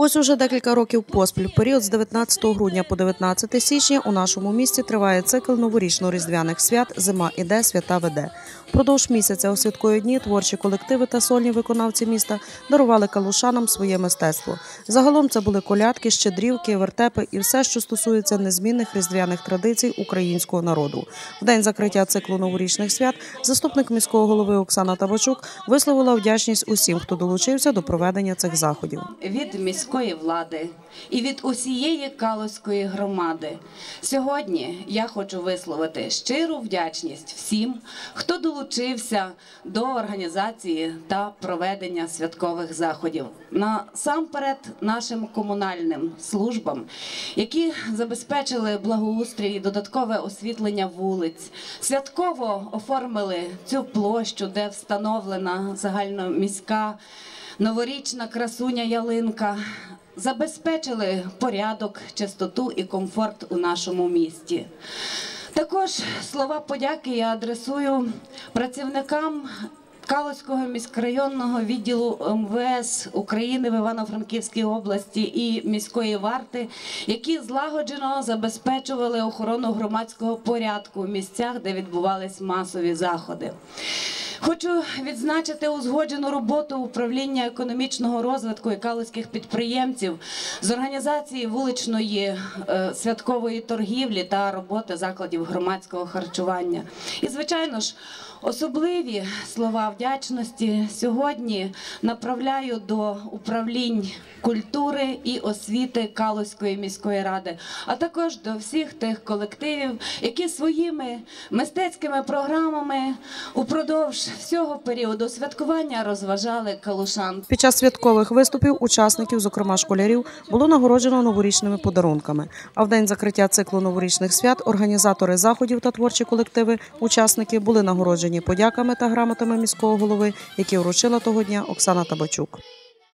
Ось уже декілька років поспіль, період з 19 грудня по 19 січня у нашому місті триває цикл новорічно-різдвяних свят Зима іде, свята веде. Впродовж місяця у святкові дні творчі колективи та сольні виконавці міста дарували калушанам своє мистецтво. Загалом це були колядки, щедрівки, вертепи і все, що стосується незмінних різдвяних традицій українського народу. В день закриття циклу новорічних свят заступник міського голови Оксана Табачук висловила вдячність усім, хто долучився до проведення цих заходів. від міської влади і від усієї Калузької громади. Сьогодні я хочу висловити щиру вдячність всім, хто долучився до організації та проведення святкових заходів. Насамперед нашим комунальним службам, які забезпечили благоустрій і додаткове освітлення вулиць, святково оформили цю площу, де встановлена загальноміська новорічна красуня ялинка. Забезпечили порядок, чистоту і комфорт у нашому місті. Також слова подяки я адресую працівникам Калузького міськрайонного відділу МВС України в Івано-Франківській області і міської варти, які злагоджено забезпечували охорону громадського порядку в місцях, де відбувались масові заходи. Хочу відзначити узгоджену роботу управління економічного розвитку і калузьких підприємців з організації вуличної е, святкової торгівлі та роботи закладів громадського харчування. І, звичайно ж, особливі слова вдячності сьогодні направляю до управлінь культури і освіти Калузької міської ради, а також до всіх тих колективів, які своїми мистецькими програмами упродовж всього періоду святкування розважали калушан. Під час святкових виступів учасників, зокрема школярів, було нагороджено новорічними подарунками. А в день закриття циклу новорічних свят організатори заходів та творчі колективи, учасники були нагороджені подяками та грамотами міського голови, які вручила того дня Оксана Табачук.